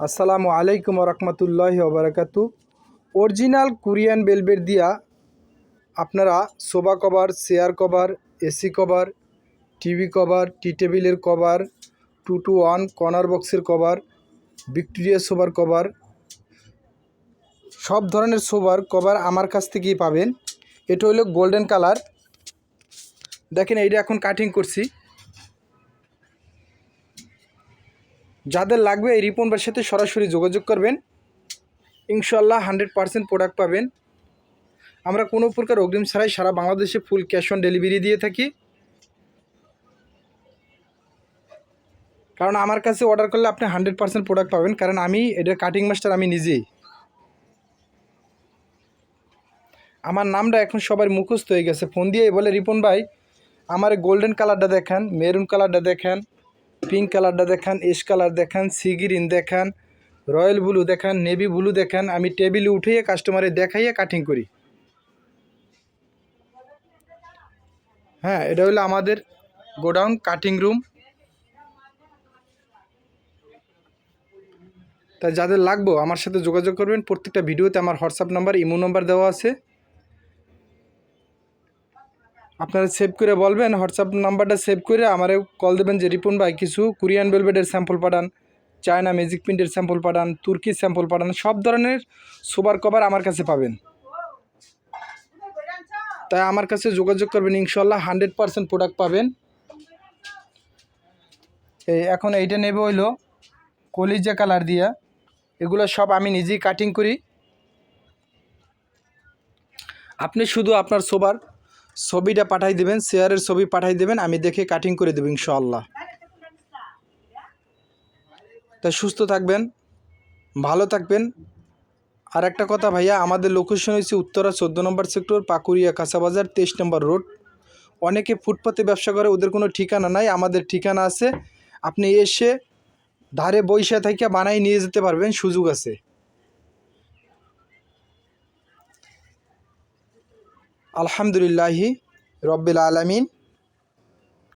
আসসালামু আলাইকুম রহমতুল্লাহ ওবরাকাতু অরিজিনাল কোরিয়ান বেলবেট দিয়া আপনারা sofa cover, chair cover, AC cover, TV cover, tea টেবিলের cover, two two one corner বক্সের কভার, ভিক্টোরিয়া সোফার কভার, সব ধরনের সোফার কভার আমার কাছ থেকেই পাবেন। এটা হলো গোল্ডেন কালার। দেখেন, এইটা এখন কাটিং করছি। যাদের লাগবে এই রিপন ভাইয়ের সাথে সরাসরি যোগাযোগ করবেন। ইনশাল্লাহ হান্ড্রেড পারসেন্ট প্রোডাক্ট পাবেন। আমরা কোনো প্রকার অগ্রিম ছাড়াই সারা বাংলাদেশে ফুল ক্যাশ অন ডেলিভারি দিয়ে থাকি। কারণ আমার কাছে অর্ডার করলে আপনি হান্ড্রেড পারসেন্ট প্রোডাক্ট পাবেন, কারণ আমি এটা কাটিং মাস্টার আমি নিজেই। আমার নামটা এখন সবার মুখস্থ হয়ে গেছে। ফোন দিয়ে বলে, রিপন ভাই, আমার গোল্ডেন কালারটা দেখেন মেরুন কালারটা দেখান। পিঙ্ক কালারটা দেখান, এস কালার দেখান, সি গ্রিন দেখান, রয়্যাল ব্লু দেখান, নেভি ব্লু দেখান, আমি টেবিলে উঠিয়ে কাস্টমারে দেখাইয়ে কাটিং করি। হ্যাঁ এটা হলো আমাদের গোডাউন কাটিং রুম। তাই যাদের লাগবো, আমার সাথে যোগাযোগ করবেন। প্রত্যেকটা ভিডিওতে আমার হোয়াটসঅ্যাপ নাম্বার, ইমো নাম্বার দেওয়া আছে। আপনারা সেভ করে বলবেন হোয়াটসঅ্যাপ নাম্বারটা সেভ করে আমারে কল দেবেন যে, রিপন ভাই, কিছু কোরিয়ান বেলবেটের স্যাম্পল পাঠান চায়না ম্যাজিক প্রিন্টের স্যাম্পল পাঠান তুর্কির স্যাম্পল পাঠান, সব ধরনের সোবার কভার আমার কাছে পাবেন। তাই আমার কাছে যোগাযোগ করবেন ইনশাল্লাহ হান্ড্রেড পারসেন্ট প্রোডাক্ট পাবেন। এই এখন এইটা নেবে হইল কলিজা কালার দিয়া। এগুলো সব আমি নিজেই কাটিং করি। আপনি শুধু আপনার সোবার ছবিটা পাঠাই দেবেন, শেয়ারের ছবি পাঠাই দেবেন, আমি দেখে কাটিং করে দেবো ইনশাআল্লাহ। তা সুস্থ থাকবেন, ভালো থাকবেন। আর একটা কথা ভাইয়া, আমাদের লোকেশন হয়েছে উত্তরা চোদ্দ নম্বর সেক্টর পাকুড়িয়া কাঁচাবাজার, তেইশ নম্বর রোড অনেকে ফুটপাতে ব্যবসা করে, ওদের কোনো ঠিকানা নাই, আমাদের ঠিকানা আছে। আপনি এসে ধারে বৈশা থেকে বানাই নিয়ে যেতে পারবেন, সুযোগ আছে। আলহামদুলিল্লাহি রব্বিল আলমিন